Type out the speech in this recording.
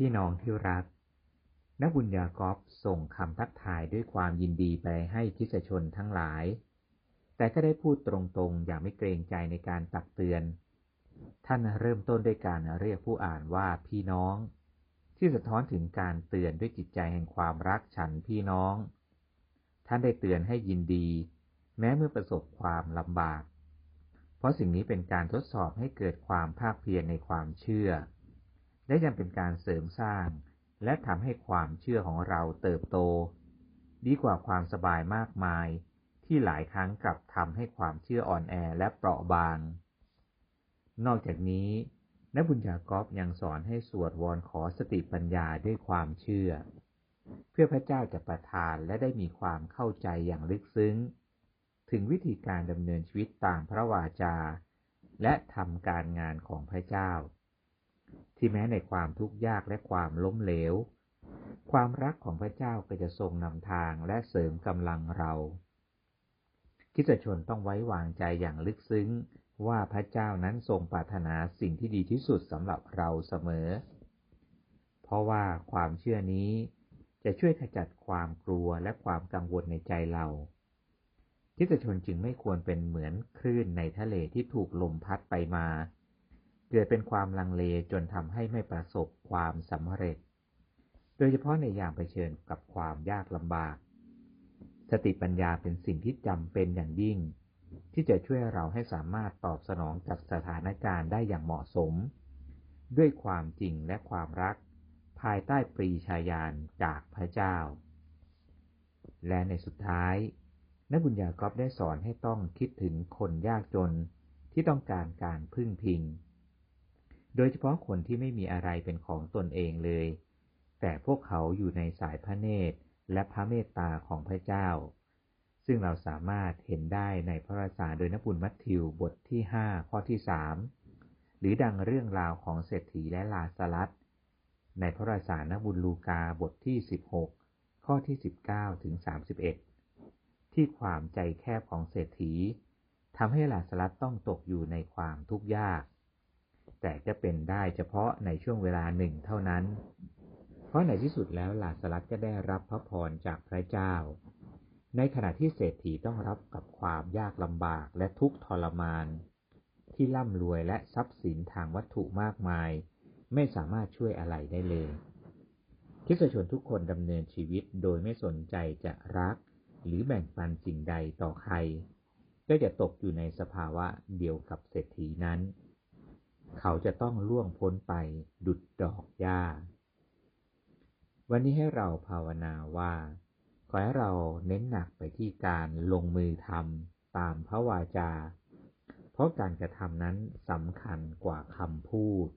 พี่น้องที่รัก นักบุญยากอบส่งคำทักทายด้วยความยินดีไปให้คิสชนทั้งหลาย แต่ก็ได้พูดตรงๆ อย่างไม่เกรงใจในการตักเตือน ท่านเริ่มต้นด้วยการเรียกผู้อ่านว่าพี่น้อง ที่สะท้อนถึงการเตือนด้วยจิตใจแห่งความรักฉันพี่น้อง ท่านได้เตือนให้ยินดี แม้เมื่อประสบความลำบาก เพราะสิ่งนี้เป็นการทดสอบให้เกิดความภาคเพียรในความเชื่อ และยังเป็นการเสริมสร้าง และทำให้ความเชื่อของเราเติบโต ดีกว่าความสบายมากมาย ที่หลายครั้งกลับทำให้ความเชื่ออ่อนแอและเปราะบาง นอกจากนี้นักบุญญากอบยังสอนให้สวดวอนขอสติปัญญาด้วยความเชื่อ เพื่อพระเจ้าจะประทานและได้มีความเข้าใจอย่างลึกซึ้ง ถึงวิธีการดำเนินชีวิตตามพระวาจา และทำการงานของพระเจ้า ที่แม้ในความทุกข์ยากและความล้มเหลว ความรักของพระเจ้าก็จะทรงนำทางและเสริมกำลังเราคิสชนต้องไว้วางใจอย่างลึกซึ้ง ว่าพระเจ้านั้นทรงปรารถนาสิ่งที่ดีที่สุดสำหรับเราเสมอ เพราะว่าความเชื่อนี้จะช่วยขจัดความกลัวและความกังวลในใจเราคิสชนจึงไม่ควรเป็นเหมือนคลื่นในทะเลที่ถูกลมพัดไปมา กิดเป็นความลังเลจนทำให้ไม่ประสบความสำเร็จ โดยเฉพาะในยามเผชิญกับความยากลำบาก สติปัญญาเป็นสิ่งที่จำเป็นอย่างยิ่ง ที่จะช่วยเราให้สามารถตอบสนองกับสถานการณ์ได้อย่างเหมาะสม ด้วยความจริงและความรัก ภายใต้ปรีชาญาณจากพระเจ้า และในสุดท้าย นักบุญญากอบได้สอนให้ต้องคิดถึงคนยากจนที่ต้องการการพึ่งพิง โดยเฉพาะคนที่ไม่มีอะไรเป็นของตนเองเลย แต่พวกเขาอยู่ในสายพระเนตรและพระเมตตาของพระเจ้า ซึ่งเราสามารถเห็นได้ในพระราชาโดยนบุญมัทธิวบทที่5ข้อที่3หรือดังเรื่องราวของเศรษฐีและลาสลัดในพระราชานบุญลูกาบทที่16ข้อที่19ถึง31ที่ความใจแคบของเศรษฐีทำให้ลาสลัดต้องตกอยู่ในความทุกข์ยาก แต่จะเป็นได้เฉพาะในช่วงเวลาหนึ่งเท่านั้น เพราะในที่สุดแล้วลาสลัดก็ได้รับพระพรจากพระเจ้า ในขณะที่เศรษฐีต้องรับกับความยากลำบากและทุกข์ทรมาน ที่ร่ำรวยและทรัพย์สินทางวัตถุมากมาย ไม่สามารถช่วยอะไรได้เลยคิดชนทุกคนดำเนินชีวิตโดยไม่สนใจจะรัก หรือแบ่งปันสิ่งใดต่อใคร ก็จะตกอยู่ในสภาวะเดียวกับเศรษฐีนั้น เขาจะต้องล่วงพ้นไปดุดดอกหญ้า วันนี้ให้เราภาวนาว่า ขอให้เราเน้นหนักไปที่การลงมือทำตามพระวาจา เพราะการกระทำนั้นสำคัญกว่าคำพูด